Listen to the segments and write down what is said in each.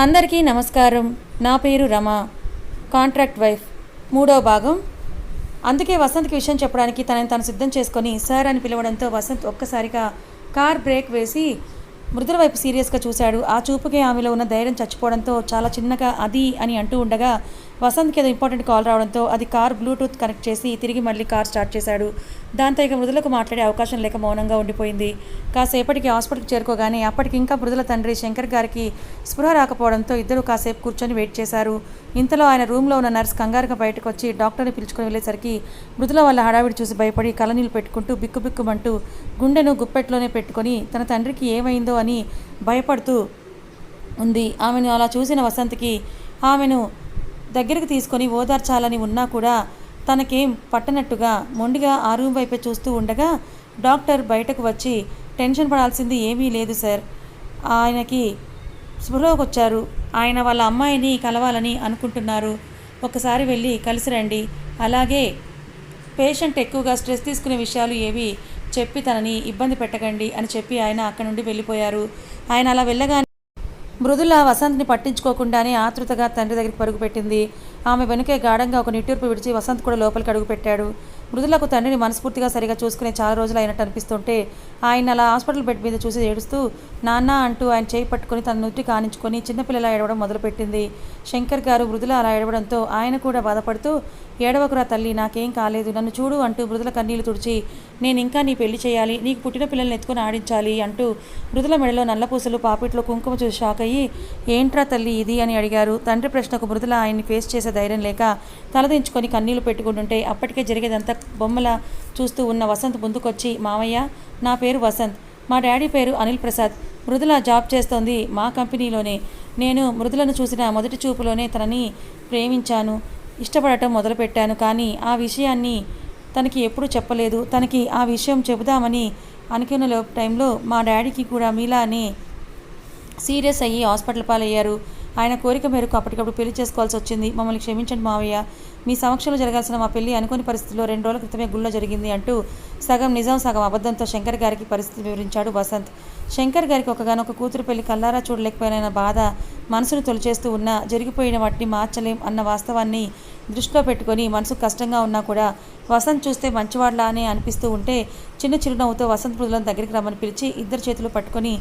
అందరికీ నమస్కారం. నా పేరు రమ. Contract wife. మూడో భాగం. అందుకే వసంత్కి విషయం చెప్పడానికి తనని తను సిద్ధం చేసుకొని సార్ అని పిలవడంతో వసంత్ ఒక్కసారిగా కార్ బ్రేక్ వేసి మృదుల వైపు సీరియస్గా చూశాడు. ఆ చూపుకే ఆమెలో ఉన్న ధైర్యం చచ్చిపోవడంతో చాలా చిన్నగా అది అని అంటూ ఉండగా వసంత్కి ఏదో ఇంపార్టెంట్ కాల్ రావడంతో అది కార్ బ్లూటూత్ కనెక్ట్ చేసి తిరిగి మళ్ళీ కార్ స్టార్ట్ చేశాడు. దాంతో ఇక మృదులకు మాట్లాడే అవకాశం లేక మౌనంగా ఉండిపోయింది. కాసేపటికి హాస్పిటల్కి చేరుకోగానే అప్పటికి ఇంకా మృదుల తండ్రి శంకర్ గారికి స్పృహ రాకపోవడంతో ఇద్దరు కాసేపు కూర్చొని వెయిట్ చేశారు. ఇంతలో ఆయన రూమ్లో ఉన్న నర్స్ కంగారుగా బయటకు వచ్చి డాక్టర్ని పిలుచుకొని వెళ్ళేసరికి మృదుల వాళ్ళ హడావిడి చూసి భయపడి కలనీళ్ళు పెట్టుకుంటూ బిక్కుబిక్కుమంటూ గుండెను గుప్పెట్లోనే పెట్టుకొని తన తండ్రికి ఏమైందో అని భయపడుతూ ఉంది. ఆమెను అలా చూసిన వసంత్కి ఆమెను దగ్గరికి తీసుకొని ఓదార్చాలని ఉన్నా కూడా తనకేం పట్టనట్టుగా మొండిగా ఆ రూమ్ వైపే చూస్తూ ఉండగా డాక్టర్ బయటకు వచ్చి టెన్షన్ పడాల్సింది ఏమీ లేదు సార్. ఆయనకి స్పృహలోకి వచ్చారు ఆయన వాళ్ళ అమ్మాయిని కలవాలని అనుకుంటున్నారు. ఒకసారి వెళ్ళి కలిసి రండి. అలాగే పేషెంట్ ఎక్కువగా స్ట్రెస్ తీసుకునే విషయాలు ఏవి చెప్పి తనని ఇబ్బంది పెట్టకండి అని చెప్పి ఆయన అక్కడి నుండి వెళ్ళిపోయారు. ఆయన అలా వెళ్ళగానే మృదుల వసంత్ని పట్టించుకోకుండానే ఆతృతగా తండ్రి దగ్గరికి పరుగుపెట్టింది ఆమె వెనుకే గాఢంగా ఒక నిట్టూర్పు విడిచి వసంత్ కూడా లోపలికి అడుగుపెట్టాడు మృదులకు తండ్రిని మనస్ఫూర్తిగా సరిగా చూసుకునే చాలా రోజులు అయినట్టు అనిపిస్తుంటే ఆయన అలా హాస్పిటల్ బెడ్ మీద చూసి ఏడుస్తూ నాన్న అంటూ ఆయన చేయి పట్టుకొని తన నుట్టి కానించుకొని చిన్నపిల్లలా ఏడవడం మొదలుపెట్టింది. శంకర్ గారు మృదుల అలా ఏడవడంతో ఆయన కూడా బాధపడుతూ ఏడవకురా తల్లి నాకేం కాలేదు. నన్ను చూడు అంటూ మృదుల కన్నీళ్ళు తుడిచి నేను ఇంకా నీ పెళ్ళి చేయాలి నీకు పుట్టిన పిల్లల్ని ఎత్తుకొని ఆడించాలి అంటూ మృదుల మెడలో నల్లపూసలు పాపిట్లో కుంకుమ చూసి షాక్ అయ్యి ఏంట్రా తల్లి ఇది? అని అడిగారు. తండ్రి ప్రశ్నకు మృదుల ఆయన్ని ఫేస్ చేసే ధైర్యం లేక తలదించుకొని కన్నీళ్ళు పెట్టుకుంటుంటే అప్పటికే జరిగేదంతా బొమ్మల చూస్తూ ఉన్న వసంత్ ముందుకొచ్చి మామయ్య నా పేరు వసంత్. మా డాడీ పేరు అనిల్ ప్రసాద్. మృదుల జాబ్ చేస్తోంది మా కంపెనీలోనే. నేను మృదులను చూసిన మొదటి చూపులోనే తనని ప్రేమించాను. ఇష్టపడటం మొదలుపెట్టాను. కానీ ఆ విషయాన్ని తనకి ఎప్పుడూ చెప్పలేదు. తనకి ఆ విషయం చెబుదామని అనుకున్న లోపు టైంలో మా డాడీకి కూడా మీలానే సీరియస్ అయ్యి హాస్పిటల్ పాలయ్యారు. ఆయన కోరిక మేరకు అప్పటికప్పుడు పెళ్ళి చేసుకోవాల్సి వచ్చింది. మమ్మల్ని క్షమించండి మావయ్య. మీ సమక్షంలో జరగాల్సిన మా పెళ్ళి అనుకోని పరిస్థితిలో రెండు రోజుల క్రితమే గుళ్ళో జరిగింది అంటూ సగం నిజం సగం అబద్ధంతో శంకర్ గారికి పరిస్థితి వివరించాడు వసంత్. శంకర్ గారికి ఒకగానొక కూతురు పెళ్ళి కల్లారా చూడలేకపోయిన బాధ మనసును తొలిచేస్తూ ఉన్నా జరిగిపోయిన వాటిని మార్చలేం అన్న వాస్తవాన్ని దృష్టిలో పెట్టుకొని మనసు కష్టంగా ఉన్నా కూడా వసంత్ చూస్తే మంచివాడ్లానే అనిపిస్తూ ఉంటే చిన్న చిరునవ్వుతో వసంత్ మృదులను దగ్గరికి రమ్మని పిలిచి ఇద్దరు చేతులు పట్టుకొని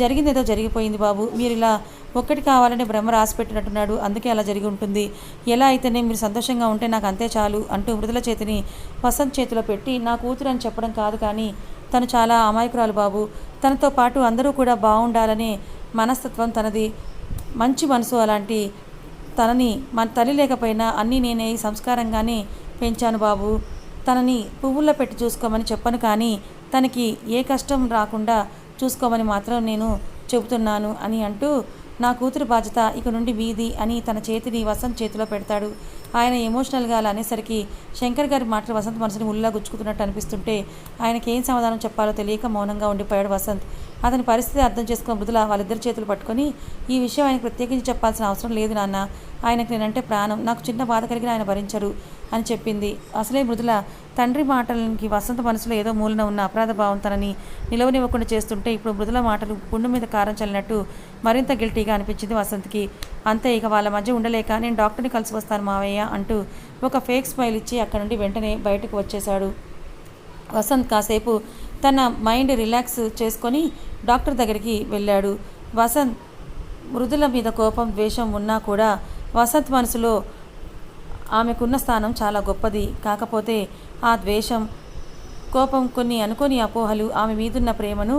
జరిగిందేదో జరిగిపోయింది బాబు. మీరు ఇలా ఒక్కటి కావాలని బ్రహ్మ రాసి పెట్టినట్టున్నాడు. అందుకే అలా జరిగి ఉంటుంది. ఎలా అయితేనే మీరు సంతోషంగా ఉంటే నాకు అంతే చాలు అంటూ మృదుల చేతిని వసంత్ చేతిలో పెట్టి నా కూతురు అని చెప్పడం కాదు కానీ తను చాలా అమాయకురాలు బాబు. తనతో పాటు అందరూ కూడా బాగుండాలనే మనస్తత్వం తనది. మంచి మనసు అలాంటి తనని మన తల్లి లేకపోయినా అన్నీ నేనే ఈ సంస్కారంగానే పెంచాను బాబు. తనని పువ్వుల్లో పెట్టి చూసుకోమని చెప్పను కానీ తనకి ఏ కష్టం రాకుండా చూసుకోమని మాత్రం నేను చెబుతున్నాను అని అంటూ నా కూతురు బాధ్యత ఇక నుండి మీది అని తన చేతిని వసంత్ చేతిలో పెడతాడు. ఆయన ఎమోషనల్గా అలా అనేసరికి శంకర్ గారి మాటలు వసంత్ మనసుని ఉల్లా గుచ్చుకుతున్నట్టు అనిపిస్తుంటే ఆయనకి ఏం సమాధానం చెప్పాలో తెలియక మౌనంగా ఉండిపోయాడు వసంత్. అతని పరిస్థితి అర్థం చేసుకున్న మృదుల వాళ్ళిద్దరి చేతులు పట్టుకొని ఈ విషయం ఆయనకు ప్రత్యేకించి చెప్పాల్సిన అవసరం లేదు నాన్న. ఆయనకు నేనంటే ప్రాణం. నాకు చిన్న బాధ కలిగిన ఆయన భరించరు అని చెప్పింది. అసలే మృదుల తండ్రి మాటలకి వసంత మనసులో ఏదో మూలన ఉన్న అపరాధ భావం తనని నిలవనివ్వకుండా చేస్తుంటే ఇప్పుడు మృదుల మాటలు పుండు మీద కారం చల్లినట్టు మరింత గిల్టీగా అనిపించింది వసంత్కి. అంతే ఇక వాళ్ళ మధ్య ఉండలేక నేను డాక్టర్ని కలిసి వస్తాను మావయ్య అంటూ ఒక ఫేక్ స్మైల్ ఇచ్చి అక్కడి నుండి వెంటనే బయటకు వచ్చేశాడు. వసంత్ కాసేపు తన మైండ్ రిలాక్స్ చేసుకొని డాక్టర్ దగ్గరికి వెళ్ళాడు. వసంత్ మృదుల మీద కోపం ద్వేషం ఉన్నా కూడా వసంత్ మనసులో ఆమెకున్న స్థానం చాలా గొప్పది. కాకపోతే ఆ ద్వేషం కోపం కొన్ని అనుకోని అపోహలు ఆమె మీదున్న ప్రేమను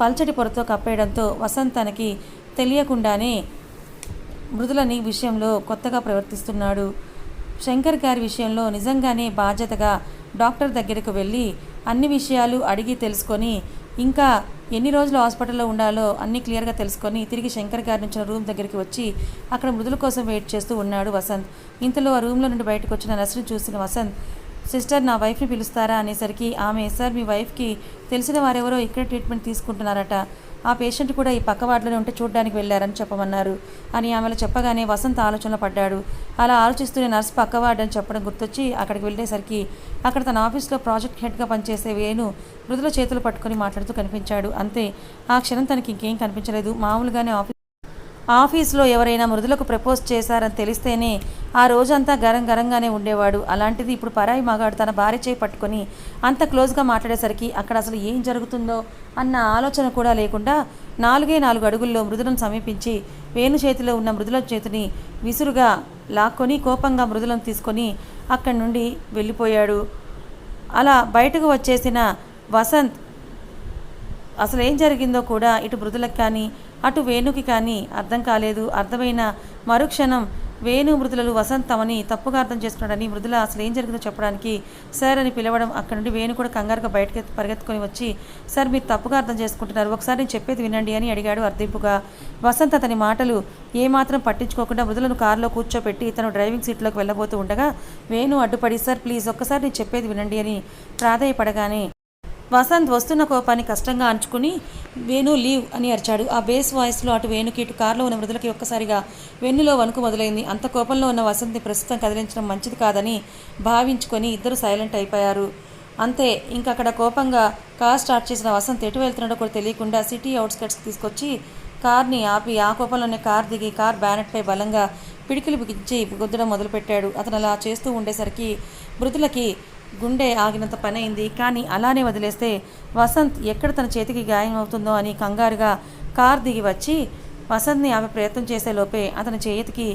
పల్చటి పొరతో కప్పేయడంతో వసంత్ తనకి తెలియకుండానే మృదులని విషయంలో కొత్తగా ప్రవర్తిస్తున్నాడు. శంకర్ గారి విషయంలో నిజంగానే బాధ్యతగా డాక్టర్ దగ్గరకు వెళ్ళి అన్ని విషయాలు అడిగి తెలుసుకొని ఇంకా ఎన్ని రోజులు హాస్పిటల్లో ఉండాలో అన్ని క్లియర్గా తెలుసుకొని తిరిగి శంకర్ గారి నుంచి రూమ్ దగ్గరికి వచ్చి అక్కడ మృదుల కోసం వెయిట్ చేస్తూ ఉన్నాడు వసంత్. ఇంతలో ఆ రూమ్లో నుండి బయటకు వచ్చిన నర్సును చూసిన వసంత్ సిస్టర్ నా వైఫ్ని పిలుస్తారా అనేసరికి ఆమె సార్ మీ వైఫ్కి తెలిసిన వారెవరో ఇక్కడ ట్రీట్మెంట్ తీసుకుంటున్నారట. ఆ పేషెంట్ కూడా ఈ పక్క వార్డులోనే ఉంటే చూడడానికి వెళ్ళారని చెప్పమన్నారు అని ఆమెలో చెప్పగానే వసంత ఆలోచనలో పడ్డాడు. అలా ఆలోచిస్తూనే నర్స్ పక్క వార్డు అని చెప్పడం గుర్తొచ్చి అక్కడికి వెళ్ళేసరికి అక్కడ తన ఆఫీస్లో ప్రాజెక్ట్ హెడ్గా పనిచేసే వేణు మృదుల చేతులు పట్టుకొని మాట్లాడుతూ కనిపించాడు. అంతే. ఆ క్షణం తనకి ఇంకేం కనిపించలేదు. మామూలుగానే ఆఫీస్ ఆఫీస్లో ఎవరైనా మృదులకు ప్రపోజ్ చేశారని తెలిస్తేనే ఆ రోజంతా గరం గరంగానే ఉండేవాడు. అలాంటిది ఇప్పుడు పరాయి మగాడు తన భార్య చేయి పట్టుకొని అంత క్లోజ్గా మాట్లాడేసరికి అక్కడ అసలు ఏం జరుగుతుందో అన్న ఆలోచన కూడా లేకుండా నాలుగే నాలుగు అడుగుల్లో మృదులను సమీపించి వేణు చేతిలో ఉన్న మృదుల చేతిని విసురుగా లాక్కొని కోపంగా మృదులను తీసుకొని అక్కడి నుండి వెళ్ళిపోయాడు. అలా బయటకు వచ్చేసిన వసంత్ అసలు ఏం జరిగిందో కూడా ఇటు మృదులకు కానీ అటు వేణుకి కానీ అర్థం కాలేదు. అర్థమైన మరుక్షణం వేణు మృదులలు వసంత్ తమని తప్పుగా అర్థం చేసుకున్నాడని మృదుల అసలు ఏం జరిగిందో చెప్పడానికి సార్ అని పిలవడం అక్కడ నుండి వేణు కూడా కంగారుగా బయటకి పరిగెత్తుకొని వచ్చి సార్ మీరు తప్పుగా అర్థం చేసుకుంటున్నారు. ఒకసారి నేను చెప్పేది వినండి అని అడిగాడు అర్థింపుగా. వసంత్ అతని మాటలు ఏమాత్రం పట్టించుకోకుండా మృదులను కారులో కూర్చోపెట్టి తను డ్రైవింగ్ సీట్లోకి వెళ్ళబోతూ ఉండగా వేణు అడ్డుపడి సార్ ప్లీజ్ ఒక్కసారి నేను చెప్పేది వినండి అని ప్రాధాయపడగానే వసంత్ వస్తున్న కోపాన్ని కష్టంగా అంచుకుని వేణు లీవ్ అని అరిచాడు. ఆ బేస్ వాయిస్లో అటు వేణుకి ఇటు కారులో ఉన్న మృదులకి ఒక్కసారిగా వెన్నులో వణుకు మొదలైంది. అంత కోపంలో ఉన్న వసంత్ని ప్రస్తుతం కదిలించడం మంచిది కాదని భావించుకొని ఇద్దరు సైలెంట్ అయిపోయారు. అంతే ఇంకక్కడ కోపంగా కార్ స్టార్ట్ చేసిన వసంత్ ఎటు వెళ్తున్నాడో కూడా తెలియకుండా సిటీ అవుట్స్కట్స్కి తీసుకొచ్చి కార్ని ఆపి ఆ కోపంలోనే కార్ దిగి కార్ బ్యానెట్పై బలంగా పిడికిలు బిగించి గుద్దడం మొదలుపెట్టాడు. అతను అలా చేస్తూ ఉండేసరికి మృతులకి గుండె ఆగినంత పని అయింది కానీ అలానే వదిలేస్తే వసంత్ ఎక్కడ తన చేతికి గాయం అవుతుందో అని కంగారుగా కార్ దిగి వచ్చి వసంత్ని ఆమె ప్రయత్నం చేసే లోపే అతని చేతికి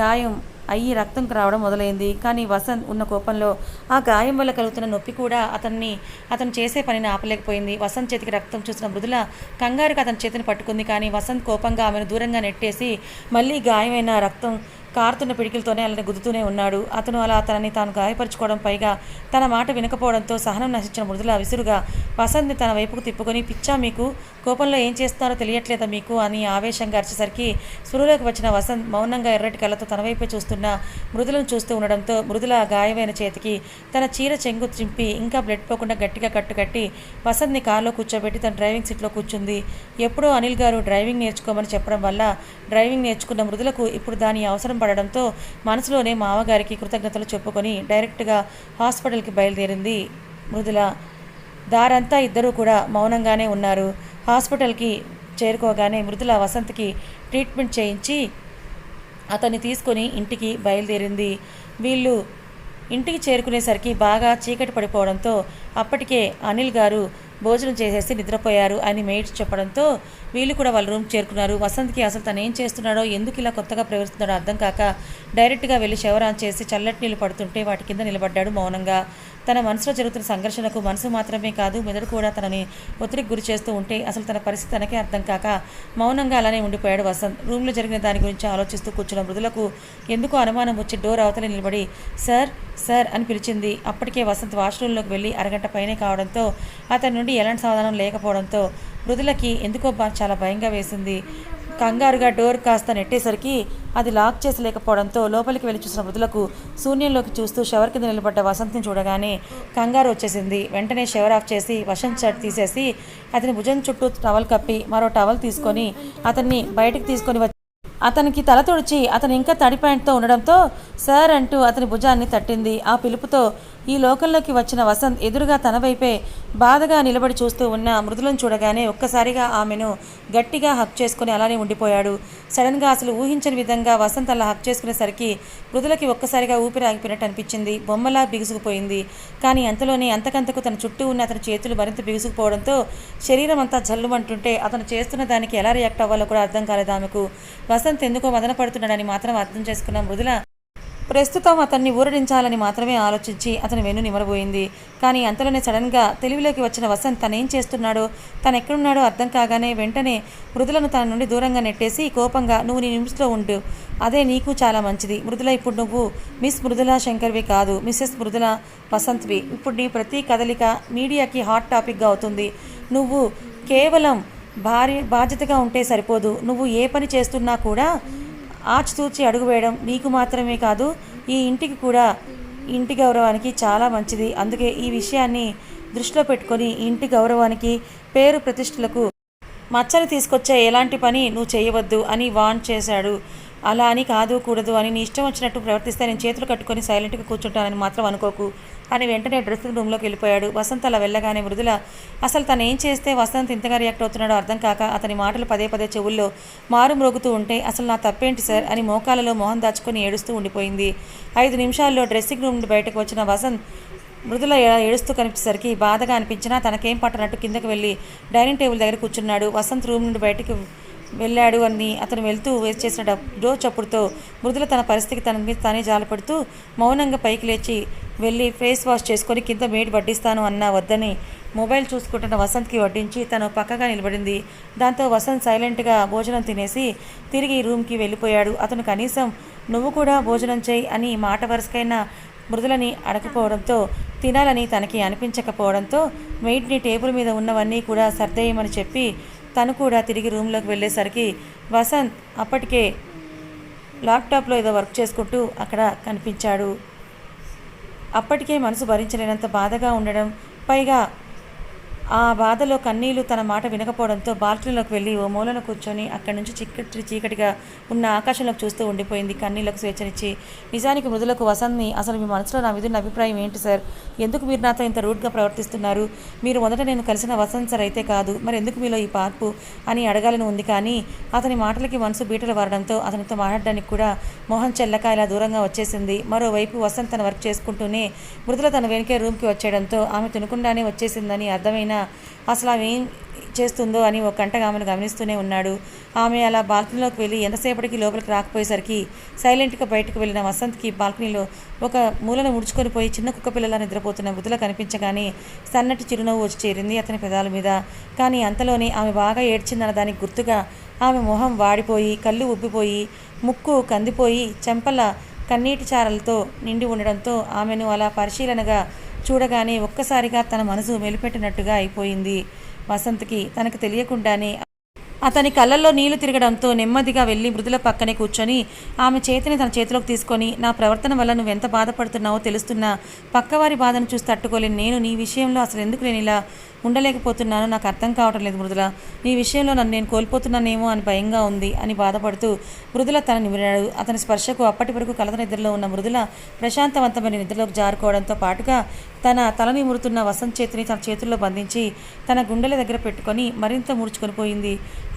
గాయం అయ్యి రక్తం రావడం మొదలైంది. కానీ వసంత్ ఉన్న కోపంలో ఆ గాయం వల్ల కలుగుతున్న నొప్పి కూడా అతన్ని అతను చేసే పనిని ఆపలేకపోయింది. వసంత్ చేతికి రక్తం చూసిన మృదుల కంగారుగా అతని చేతిని పట్టుకుంది. కానీ వసంత్ కోపంగా ఆమెను దూరంగా నెట్టేసి మళ్ళీ గాయమైన రక్తం కారుతున్న పిడికిలతోనే అలానే గుద్దుతూనే ఉన్నాడు. అతను అలా తనని తాను గాయపరుచుకోవడం పైగా తన మాట వినకపోవడంతో సహనం నశించిన మృదుల విసురుగా వసంత్ని తన వైపుకు తిప్పుకొని పిచ్చా మీకు కోపంలో ఏం చేస్తున్నారో తెలియట్లేదా మీకు? అని ఆవేశంగా అరిచేసరికి స్పృహలోకి వచ్చిన వసంత్ మౌనంగా ఎర్రటి కళ్ళతో తన వైపే చూస్తున్న మృదులను చూస్తూ ఉండడంతో మృదుల గాయమైన చేతికి తన చీర చెంగు చింపి ఇంకా బ్లడ్ పోకుండా గట్టిగా కట్టు కట్టి వసంత్ని కారులో కూర్చోబెట్టి తన డ్రైవింగ్ సీట్లో కూర్చుంది. ఎప్పుడో అనిల్ గారు డ్రైవింగ్ నేర్చుకోమని చెప్పడం వల్ల డ్రైవింగ్ నేర్చుకున్న మృదులకు ఇప్పుడు దాని అవసరం పడడంతో మనసులోనే మామగారికి కృతజ్ఞతలు చెప్పుకొని డైరెక్ట్గా హాస్పిటల్కి బయలుదేరింది మృదుల. దారంతా ఇద్దరూ కూడా మౌనంగానే ఉన్నారు. హాస్పిటల్కి చేరుకోగానే మృదుల వసంత్కి ట్రీట్మెంట్ చేయించి అతన్ని తీసుకొని ఇంటికి బయలుదేరింది. వీళ్ళు ఇంటికి చేరుకునేసరికి బాగా చీకటి పడిపోవడంతో అప్పటికే అనిల్ గారు భోజనం చేసేసి నిద్రపోయారు అని మేట్ చెప్పడంతో వీళ్ళు కూడా వాళ్ళ రూమ్ చేరుకున్నారు. వసంత్కి అసలు తను ఏం చేస్తున్నాడో ఎందుకు ఇలా కొత్తగా ప్రవర్తిస్తున్నాడో అర్థం కాక డైరెక్ట్గా వెళ్ళి శవరాన్ చేసి చల్లటి నీళ్ళు పడుతుంటే వాటి కింద నిలబడ్డాడు మౌనంగా. తన మనసులో జరుగుతున్న సంఘర్షణకు మనసు మాత్రమే కాదు మెదడు కూడా తనని ఒత్తిడికి గురి చేస్తూ ఉంటే అసలు తన పరిస్థితి తనకే అర్థం కాక మౌనంగా అలానే ఉండిపోయాడు వసంత్. రూమ్లో జరిగిన దాని గురించి ఆలోచిస్తూ కూర్చున్న మృదులకు ఎందుకో అనుమానం వచ్చి డోర్ అవతల నిలబడి సార్ సార్ అని పిలిచింది. అప్పటికే వసంత్ వాష్రూమ్లోకి వెళ్ళి అరగంట పైనే కావడంతో అతని నుండి ఎలాంటి సమాధానం లేకపోవడంతో మృదులకి ఎందుకో బా- చాలా భయంగా వేసింది. కంగారుగా డోర్ కాస్త నెట్టేసరికి అది లాక్ చేసి లేకపోవడంతో లోపలికి వెళ్ళి చూసిన మృదులకు శూన్యంలోకి చూస్తూ షవర్ కింద నిలబడ్డ వసంత్ని చూడగానే కంగారు వచ్చేసింది. వెంటనే షవర్ ఆఫ్ చేసి వసంత్ షర్ట్ తీసేసి అతని భుజం చుట్టూ టవల్ కప్పి మరో టవల్ తీసుకొని అతన్ని బయటికి తీసుకొని వచ్చి అతనికి తల తుడిచి అతను ఇంకా తడి ప్యాంట్తో ఉండడంతో సార్ అంటూ అతని భుజాన్ని తట్టింది. ఆ పిలుపుతో ఈ లోకంలోకి వచ్చిన వసంత్ ఎదురుగా తన వైపే బాధగా నిలబడి చూస్తూ ఉన్న మృదులను చూడగానే ఒక్కసారిగా ఆమెను గట్టిగా హక్ చేసుకుని అలానే ఉండిపోయాడు. సడన్గా అసలు ఊహించని విధంగా వసంత్ అలా హక్ చేసుకునేసరికి మృదులకి ఒక్కసారిగా ఊపిరి ఆగిపోయినట్టు అనిపించింది. బొమ్మలా బిగుసుకుపోయింది. కానీ అంతలోనే అంతకంతకు తన చుట్టూ ఉన్న అతని చేతులు మరింత బిగుసుకుపోవడంతో శరీరం అంతా జల్లుమంటుంటే అతను చేస్తున్న దానికి ఎలా రియాక్ట్ అవ్వాలో కూడా అర్థం కాలేదు ఆమెకు. వసంత్ ఎందుకో మదన పడుతున్నాడని మాత్రం అర్థం చేసుకున్న మృదుల ప్రస్తుతం అతన్ని ఊరడించాలని మాత్రమే ఆలోచించి అతని వెన్ను నిమరబోయింది. కానీ అంతలోనే సడన్గా తెలివిలోకి వచ్చిన వసంత్ తనేం చేస్తున్నాడో తను ఎక్కడున్నాడో అర్థం కాగానే వెంటనే మృదులను తన నుండి దూరంగా నెట్టేసి కోపంగా నువ్వు నీ నిమిషంలో ఉండు. అదే నీకు చాలా మంచిది. మృదుల ఇప్పుడు నువ్వు మిస్ మృదుల శంకర్వి కాదు. మిస్సెస్ మృదుల వసంత్వి. ఇప్పుడు నీ ప్రతి కదలిక మీడియాకి హాట్ టాపిక్గా అవుతుంది. నువ్వు కేవలం భార్య బాధ్యతగా ఉంటే సరిపోదు. నువ్వు ఏ పని చేస్తున్నా కూడా ఆచితూచి అడుగు వేయడం నీకు మాత్రమే కాదు ఈ ఇంటికి కూడా ఇంటి గౌరవానికి చాలా మంచిది. అందుకే ఈ విషయాన్ని దృష్టిలో పెట్టుకొని ఇంటి గౌరవానికి పేరు ప్రతిష్టలకు మచ్చలు తీసుకొచ్చే ఎలాంటి పని నువ్వు చేయవద్దు అని వాన్ చేశాడు. అలా అని కాదు కూడదు అని నీ ఇష్టం వచ్చినట్టు ప్రవర్తిస్తే నేను చేతులు కట్టుకొని సైలెంట్గా కూర్చుంటానని మాత్రం అనుకోకు. అని వెంటనే డ్రెస్సింగ్ రూమ్లోకి వెళ్ళిపోయాడు. వసంత్ అలా వెళ్ళగానే మృదుల అసలు తను ఏం చేస్తే వసంత్ ఇంతగా రియాక్ట్ అవుతున్నాడో అర్థం కాక అతని మాటలు పదే పదే చెవుల్లో మారు మ్రోగుతూ ఉంటే అసలు నా తప్పేంటి సార్? అని మోకాలలో మొహం దాచుకొని ఏడుస్తూ ఉండిపోయింది. ఐదు నిమిషాల్లో డ్రెస్సింగ్ రూమ్ నుండి బయటకు వచ్చిన వసంత్ మృదుల ఏడుస్తూ కనిపించేసరికి బాధగా అనిపించినా తనకేం పట్టనట్టు కిందకు వెళ్ళి డైనింగ్ టేబుల్ దగ్గర కూర్చున్నాడు. వసంత్ రూమ్ నుండి బయటకు వెళ్ళాడు అని అతను వెళ్తూ వేస్ట్ చేసిన డో డోర్ చప్పుడుతో మృదుల తన పరిస్థితికి తన మీద తానే జాలపడుతూ మౌనంగా పైకి లేచి వెళ్ళి ఫేస్ వాష్ చేసుకొని కింద మేడ్ వడ్డిస్తాను అన్న వద్దని మొబైల్ చూసుకుంటున్న వసంత్కి వడ్డించి తను పక్కగా నిలబడింది. దాంతో వసంత్ సైలెంట్గా భోజనం తినేసి తిరిగి రూమ్కి వెళ్ళిపోయాడు. అతను కనీసం నువ్వు కూడా భోజనం చేయి అని మాట వరుసకైనా మృదులని అడగకపోవడంతో తినాలని తనకి అనిపించకపోవడంతో మెయిడ్ని టేబుల్ మీద ఉన్నవన్నీ కూడా సర్దేయమని చెప్పి తను కూడా తిరిగి రూమ్లోకి వెళ్ళేసరికి వసంత్ అప్పటికే ల్యాప్టాప్లో ఏదో వర్క్ చేసుకుంటూ అక్కడ కనిపించాడు. అప్పటికే మనసు భరించలేనంత బాధగా ఉండడం పైగా ఆ బాధలో కన్నీళ్ళు తన మాట వినకపోవడంతో బాల్కనీలోకి వెళ్ళి ఓ మూలన కూర్చొని అక్కడి నుంచి చిక్కటి చీకటిగా ఉన్న ఆకాశంలోకి చూస్తూ ఉండిపోయింది. కన్నీళ్ళకు స్వేచ్ఛనిచ్చి నిజానికి మృదులకు వసంత్ని అసలు మీ మనసులో నా మీద అభిప్రాయం ఏంటి సార్? ఎందుకు మీరు నాతో ఇంత రూడ్గా ప్రవర్తిస్తున్నారు? మీరు మొదట నేను కలిసిన వసంత్ సార్ అయితే కాదు. మరి ఎందుకు మీలో ఈ పార్పు అని అడగాలని ఉంది కానీ అతని మాటలకి మనసు బీటలు వారడంతో అతనితో మాట్లాడడానికి కూడా మోహన్ చెల్లక ఇలా దూరంగా వచ్చేసింది. మరోవైపు వసంత్ తన వర్క్ చేసుకుంటూనే మృదుల తన వెనుకే రూమ్కి వచ్చేయడంతో ఆమె తినకుండానే వచ్చేసిందని అర్థమైన అసలు ఆమె ఏం చేస్తుందో అని ఒక గంటగా ఆమెను గమనిస్తూనే ఉన్నాడు. ఆమె అలా బాల్కనీలోకి వెళ్ళి ఎంతసేపటికి లోపలికి రాకపోయేసరికి సైలెంట్గా బయటకు వెళ్ళిన వసంత్కి బాల్కనీలో ఒక మూలను ముడుచుకొని పోయి చిన్న కుక్క పిల్లలా నిద్రపోతున్న మృదుల కనిపించగానే సన్నటి చిరునవ్వు వచ్చి చేరింది అతని పెదాల మీద. కానీ అంతలోనే ఆమె బాగా ఏడ్చిందన్న దానికి గుర్తుగా ఆమె మొహం వాడిపోయి కళ్ళు ఉబ్బిపోయి ముక్కు కందిపోయి చెంపల కన్నీటి చారలతో నిండి ఉండడంతో ఆమెను అలా పరిశీలనగా చూడగానే ఒక్కసారిగా తన మనసు మెలిపెట్టినట్టుగా అయిపోయింది. వసంత్కి తనకు తెలియకుండానే అతని కళ్ళల్లో నీళ్ళు తిరగడంతో నెమ్మదిగా వెళ్ళి మృదుల పక్కనే కూర్చొని ఆమె చేతిని తన చేతిలోకి తీసుకొని నా ప్రవర్తన వల్ల నువ్వు ఎంత బాధపడుతున్నావో తెలుస్తున్నా. పక్కవారి బాధను చూసి తట్టుకోలేని. నేను నీ విషయంలో అసలు ఎందుకు నేను ఇలా ఉండలేకపోతున్నాను నాకు అర్థం కావటం లేదు మృదుల. నీ విషయంలో నన్ను నేను కోల్పోతున్నానేమో అని భయంగా ఉంది అని బాధపడుతూ మృదుల తన నిమిరాడు. అతని స్పర్శకు అప్పటి వరకు కలత నిద్రలో ఉన్న మృదుల ప్రశాంతవంతమైన నిద్రలోకి జారుకోవడంతో పాటుగా తన తల నిమురుతున్న వసంత్ చేతిని తన చేతుల్లో బంధించి తన గుండెల దగ్గర పెట్టుకొని మరింత ముడుచుకొని పోయింది.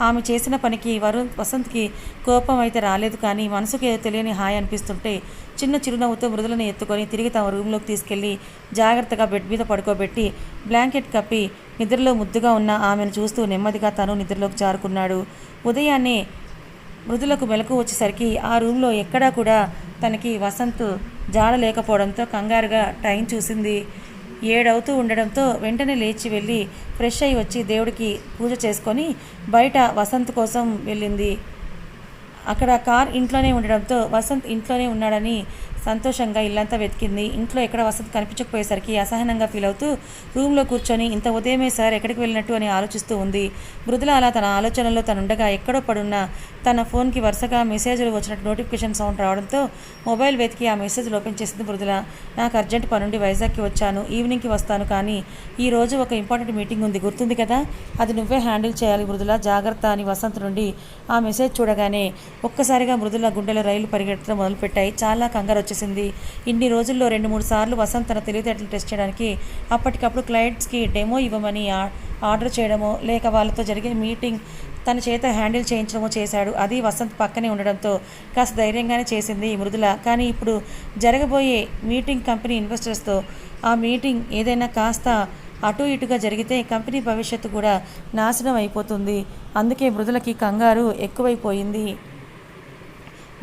ఆమె చేసిన పనికి వరుణ్ వసంత్కి కోపం అయితే రాలేదు కానీ మనసుకు ఏదో తెలియని హాయి అనిపిస్తుంటే చిన్న చిరునవ్వుతో మృదులను ఎత్తుకొని తిరిగి తమ రూమ్లోకి తీసుకెళ్ళి జాగ్రత్తగా బెడ్ మీద పడుకోబెట్టి బ్లాంకెట్ కప్పి నిద్రలో ముద్దుగా ఉన్న ఆమెను చూస్తూ నెమ్మదిగా తను నిద్రలోకి జారుకున్నాడు. ఉదయాన్నే మృదులకు మెలకు వచ్చేసరికి ఆ రూమ్లో ఎక్కడా కూడా తనకి వసంత్ జాడ లేకపోవడంతో కంగారుగా టైం చూసింది. ఏడవుతూ ఉండడంతో వెంటనే లేచి వెళ్ళి ఫ్రెష్ అయి వచ్చి దేవుడికి పూజ చేసుకొని బయట వసంత్ కోసం వెళ్ళింది. అక్కడ కార్ ఇంట్లోనే ఉండడంతో వసంత్ ఇంట్లోనే ఉన్నాడని సంతోషంగా ఇల్లంతా వెతికింది. ఇంట్లో ఎక్కడ వసతి కనిపించకపోయేసరికి అసహనంగా ఫీల్ అవుతూ రూమ్లో కూర్చొని ఇంత ఉదయమే సార్ ఎక్కడికి వెళ్ళినట్టు? అని ఆలోచిస్తూ ఉంది. మృదుల అలా తన ఆలోచనలో తనుండగా ఎక్కడో పడున్న తన ఫోన్కి వరుసగా మెసేజ్లు వచ్చినట్టు నోటిఫికేషన్ సౌండ్ రావడంతో మొబైల్ వెతికి ఆ మెసేజ్లు ఓపెన్ చేసింది మృదుల. నాకు అర్జెంట్ పనుండి వైజాగ్కి వచ్చాను. ఈవినింగ్కి వస్తాను కానీ ఈ రోజు ఒక ఇంపార్టెంట్ మీటింగ్ ఉంది. గుర్తుంది కదా? అది నువ్వే హ్యాండిల్ చేయాలి మృదుల. జాగ్రత్త అని వసంత్ నుండి ఆ మెసేజ్ చూడగానే ఒక్కసారిగా మృదుల గుండెల రైలు పరిగెత్తడం మొదలుపెట్టాయి. చాలా కంగారు వచ్చేసింది ఇన్ని రోజుల్లో రెండు మూడు సార్లు వసంత్ తన తెలివితేటలు టెస్ట్ చేయడానికి అప్పటికప్పుడు క్లయింట్స్కి డెమో ఇవ్వమని ఆర్డర్ చేయడమో లేక వాళ్ళతో జరిగే మీటింగ్ తన చేత హ్యాండిల్ చేయించడమో చేశాడు. అది వసంత్ పక్కనే ఉండడంతో కాస్త ధైర్యంగానే చేసింది మృదుల. కానీ ఇప్పుడు జరగబోయే మీటింగ్ కంపెనీ ఇన్వెస్టర్స్తో ఆ మీటింగ్ ఏదైనా కాస్త అటు ఇటుగా జరిగితే కంపెనీ భవిష్యత్తు కూడా నాశనం అయిపోతుంది. అందుకే మృదులకి కంగారు ఎక్కువైపోయింది.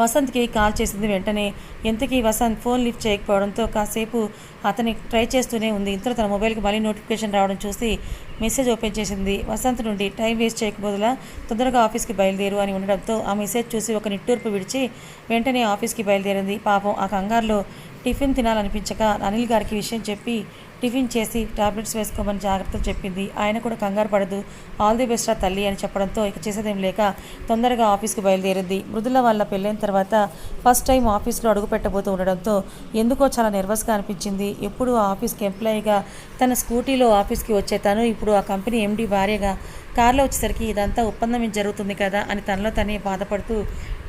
వసంత్కి కాల్ చేసింది వెంటనే. ఎంతకీ వసంత్ ఫోన్ లిఫ్ట్ చేయకపోవడంతో కాసేపు అతని ట్రై చేస్తూనే ఉంది. ఇంతలో తన మొబైల్కి మళ్ళీ నోటిఫికేషన్ రావడం చూసి మెసేజ్ ఓపెన్ చేసింది. వసంత్ నుండి టైం వేస్ట్ చేయకపోదులా తొందరగా ఆఫీస్కి బయలుదేరు అని ఉండడంతో ఆ మెసేజ్ చూసి ఒక నిట్టూర్పు విడిచి వెంటనే ఆఫీస్కి బయలుదేరింది. పాపం ఆ కంగారులో టిఫిన్ తినాలనిపించక అనిల్ గారికి విషయం చెప్పి టిఫిన్ చేసి టాబ్లెట్స్ వేసుకోమని జాగ్రత్తలు చెప్పింది. ఆయన కూడా కంగారు పడదు. ఆల్ ది బెస్ట్ ఆ తల్లి అని చెప్పడంతో ఇక చేసేదేం లేక తొందరగా ఆఫీస్కి బయలుదేరింది. మృదుల వాళ్ళ పెళ్ళైన తర్వాత ఫస్ట్ టైం ఆఫీస్లో అడుగు పెట్టబోతూ ఉండడంతో ఎందుకో చాలా నెర్వస్గా అనిపించింది. ఎప్పుడు ఆ ఆఫీస్కి ఎంప్లాయీగా తన స్కూటీలో ఆఫీస్కి వచ్చే తను ఇప్పుడు ఆ కంపెనీ ఎండి భార్యగా కార్లో వచ్చేసరికి ఇదంతా ఒప్పందం మీద జరుగుతుంది కదా అని తనలో తనే బాధపడుతూ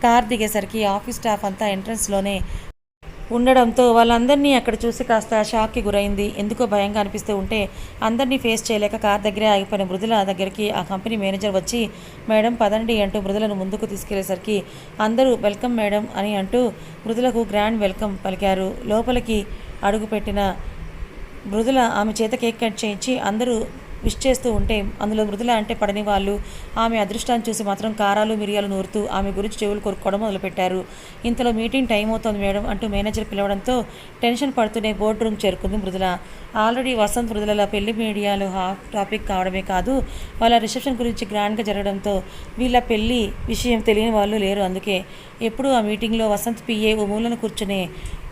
కార్ దిగేసరికి ఆఫీస్ స్టాఫ్ అంతా ఎంట్రన్స్లోనే ఉండడంతో వాళ్ళందరినీ అక్కడ చూసి కాస్త షాక్కి గురైంది. ఎందుకో భయంగా అనిపిస్తూ ఉంటే అందరినీ ఫేస్ చేయలేక కార్ దగ్గరే ఆగిపోయిన మృదుల దగ్గరికి ఆ కంపెనీ మేనేజర్ వచ్చి మేడం పదండి అంటూ మృదులను ముందుకు తీసుకెళ్ళేసరికి అందరూ వెల్కమ్ మేడం అని అంటూ మృదులకు గ్రాండ్ వెల్కమ్ పలికారు. లోపలికి అడుగుపెట్టిన మృదుల ఆమె చేత కేక్ కట్ చేయించి అందరూ విష్ చేస్తూ ఉంటే అందులో మృదుల అంటే పడని వాళ్ళు. ఆమె అదృష్టాన్ని చూసి మాత్రం కారాలు మిరియాలు నూరుతూ ఆమె గురించి చెవులు కొరుక్కోవడం మొదలుపెట్టారు. ఇంతలో మీటింగ్ టైం అవుతోంది మేడం అంటూ మేనేజర్ పిలవడంతో టెన్షన్ పడుతూనే బోర్డు రూమ్ చేరుకుంది మృదుల. ఆల్రెడీ వసంత్ మృదుల పెళ్ళి మీడియాలో హాఫ్ టాపిక్ కావడమే కాదు వాళ్ళ రిసెప్షన్ గురించి గ్రాండ్గా జరగడంతో వీళ్ళ పెళ్ళి విషయం తెలియని వాళ్ళు లేరు. అందుకే ఎప్పుడు ఆ మీటింగ్లో వసంత్ పిఏ ఓ మూలను కూర్చునే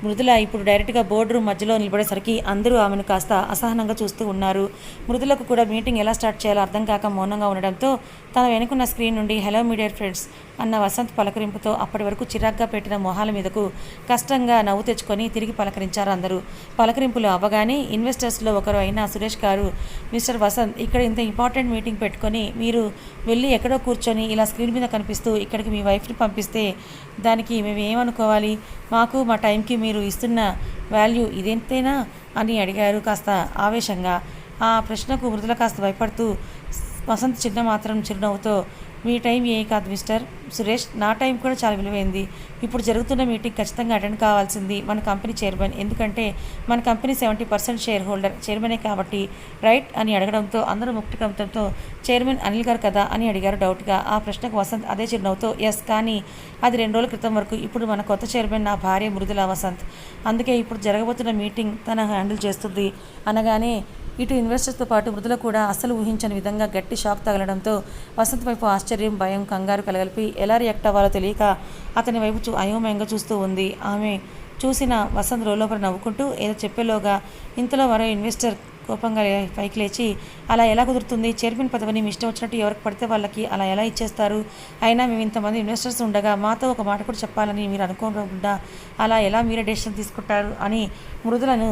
మృదుల ఇప్పుడు డైరెక్ట్గా బోర్డు రూమ్ మధ్యలో నిలబడేసరికి అందరూ ఆమెను కాస్త అసహనంగా చూస్తూ ఉన్నారు. మృదులకు కూడా మీటింగ్ ఎలా స్టార్ట్ చేయాలో అర్థం కాక మౌనంగా ఉండడంతో తన వెనుకున్న స్క్రీన్ నుండి హలో మీడియా ఫ్రెండ్స్ అన్న వసంత్ పలకరింపుతో అప్పటి వరకు చిరాగ్గా పెట్టిన మొహాల మీదకు కష్టంగా నవ్వు తెచ్చుకొని తిరిగి పలకరించారు అందరూ. పలకరింపులు అవ్వగానే ఇన్వెస్టర్స్లో ఒకరు అయిన సురేష్ గారు మిస్టర్ వసంత్ ఇక్కడ ఇంత ఇంపార్టెంట్ మీటింగ్ పెట్టుకొని మీరు వెళ్ళి ఎక్కడో కూర్చొని ఇలా స్క్రీన్ మీద కనిపిస్తూ ఇక్కడికి మీ వైఫ్ని పంపిస్తే దానికి మేమేమనుకోవాలి మాకు మా టైంకి మీరు ఇస్తున్న వాల్యూ ఇదేంతేనా? అని అడిగారు కాస్త ఆవేశంగా. ఆ ప్రశ్నకు మృదుల కాస్త భయపడుతూ వసంత్ చిన్న మాత్రం చిరునవ్వుతో మీ టైం ఏ కాదు మిస్టర్. సురేష్ నా టైం కూడా చాలా విలువైంది. ఇప్పుడు జరుగుతున్న మీటింగ్ ఖచ్చితంగా అటెండ్ కావాల్సింది మన కంపెనీ చైర్మన్. ఎందుకంటే మన company seventy percent share holder చైర్మనే కాబట్టి రైట్ అని అడగడంతో అందరూ ముక్తి కంపంతో చైర్మన్ అనిల్ గారు కదా అని అడిగారు డౌట్గా. ఆ ప్రశ్నకు వసంత్ అదే చిరునవ్వుతో ఎస్ కానీ అది రెండు రోజుల క్రితం వరకు ఇప్పుడు మన కొత్త చైర్మన్ నా భార్య మృదుల వసంత్. అందుకే ఇప్పుడు జరగబోతున్న మీటింగ్ తన హ్యాండిల్ చేస్తుంది. అనగానే ఇటు ఇన్వెస్టర్స్తో పాటు మృదులు కూడా అస్సలు ఊహించని విధంగా గట్టి షాక్ తగలడంతో వసంత్ వైపు ఆశ్చర్యం భయం కంగారు కలగలిపి ఎలా రియాక్ట్ అవ్వాలో తెలియక అతని వైపు చూ అయోమయంగా చూస్తూ ఉంది. ఆమె చూసిన వసంత్ లోపల నవ్వుకుంటూ ఏదో చెప్పేలోగా ఇంతలో మరో ఇన్వెస్టర్ కోపంగా పైకి లేచి అలా ఎలా కుదురుతుంది? చైర్మన్ పదవిని మీ ఇష్టం వచ్చినట్టు ఎవరికి పడితే వాళ్ళకి అలా ఎలా ఇచ్చేస్తారు? అయినా మేము ఇంతమంది ఇన్వెస్టర్స్ ఉండగా మాతో ఒక మాట కూడా చెప్పాలని మీరు అనుకోకుండా అలా ఎలా మీరే డెసిషన్ తీసుకుంటారు? అని మృదులను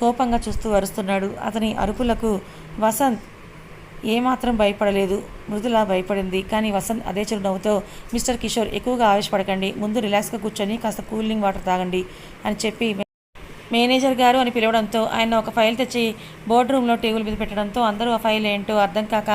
కోపంగా చూస్తూ అరుస్తున్నాడు. అతని అరుపులకు వసంత్ ఏమాత్రం భయపడలేదు. మృదుల భయపడింది. కానీ వసంత్ అదే చిరునవ్వుతో మిస్టర్ కిషోర్ ఎక్కువగా ఆవేశపడకండి. ముందు రిలాక్స్గా కూర్చొని కాస్త కూలింగ్ వాటర్ తాగండి అని చెప్పి మేనేజర్ గారు అని పిలవడంతో ఆయన ఒక ఫైల్ తెచ్చి బోర్డు రూమ్లో టేబుల్ మీద పెట్టడంతో అందరూ ఆ ఫైల్ ఏంటో అర్థం కాక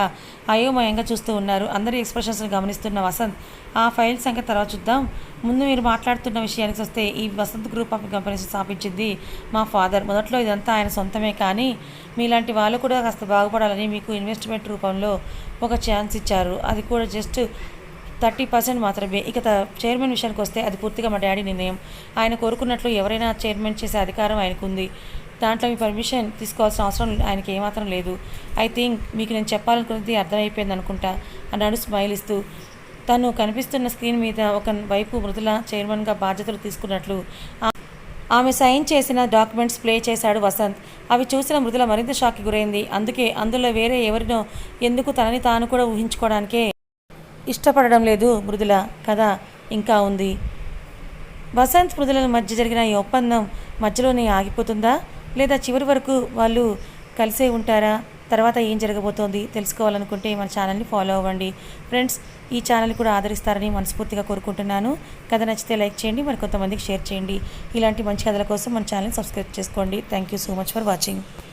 అయోమయంగా చూస్తూ ఉన్నారు. అందరి ఎక్స్ప్రెషన్స్ని గమనిస్తున్న వసంత్ ఆ ఫైల్ సంఖ్య తర్వాత చూద్దాం. ముందు మీరు మాట్లాడుతున్న విషయానికి వస్తే ఈ వసంత్ గ్రూప్ ఆఫ్ కంపెనీస్ స్థాపించింది మా ఫాదర్. మొదట్లో ఇదంతా ఆయన సొంతమే కానీ మీలాంటి వాళ్ళు కూడా కాస్త బాగుపడాలని మీకు ఇన్వెస్ట్మెంట్ రూపంలో ఒక ఛాన్స్ ఇచ్చారు. అది కూడా జస్ట్ థర్టీ పర్సెంట్ మాత్రమే. ఇక చైర్మన్ విషయానికి వస్తే అది పూర్తిగా మా డాడీ నిర్ణయం. ఆయన కోరుకున్నట్లు ఎవరైనా చైర్మన్ చేసే అధికారం ఆయనకుంది. దాంట్లో మీ పర్మిషన్ తీసుకోవాల్సిన అవసరం ఆయనకి ఏమాత్రం లేదు. ఐ థింక్ మీకు నేను చెప్పాలనుకున్నది అర్థమైపోయింది అనుకుంటా అన్నాడు స్మైల్ ఇస్తూ తను కనిపిస్తున్న స్క్రీన్ మీద ఒక వైపు మృదుల చైర్మన్గా బాధ్యతలు తీసుకున్నట్లు ఆమె సైన్ చేసిన డాక్యుమెంట్స్ ప్లే చేశాడు వసంత్. అవి చూసిన మృదుల మరింత షాక్కి గురైంది. అందుకే అందులో వేరే ఎవరినో ఎందుకు తనని తాను కూడా ఊహించుకోవడానికే ఇష్టపడడం లేదు మృదుల కథ ఇంకా ఉంది. వసంత్ మృదుల మధ్య జరిగిన ఈ ఒప్పందం మధ్యలోనే ఆగిపోతుందా? లేదా చివరి వరకు వాళ్ళు కలిసే ఉంటారా? తర్వాత ఏం జరగబోతోంది తెలుసుకోవాలనుకుంటే మన ఛానల్ని ఫాలో అవ్వండి. ఫ్రెండ్స్ ఈ ఛానల్ కూడా ఆదరిస్తారని మనస్ఫూర్తిగా కోరుకుంటున్నాను. కథ నచ్చితే లైక్ చేయండి మరి కొంతమందికి షేర్ చేయండి. ఇలాంటి మంచి కథల కోసం మన ఛానల్ని సబ్స్క్రైబ్ చేసుకోండి. Thank you so much for watching.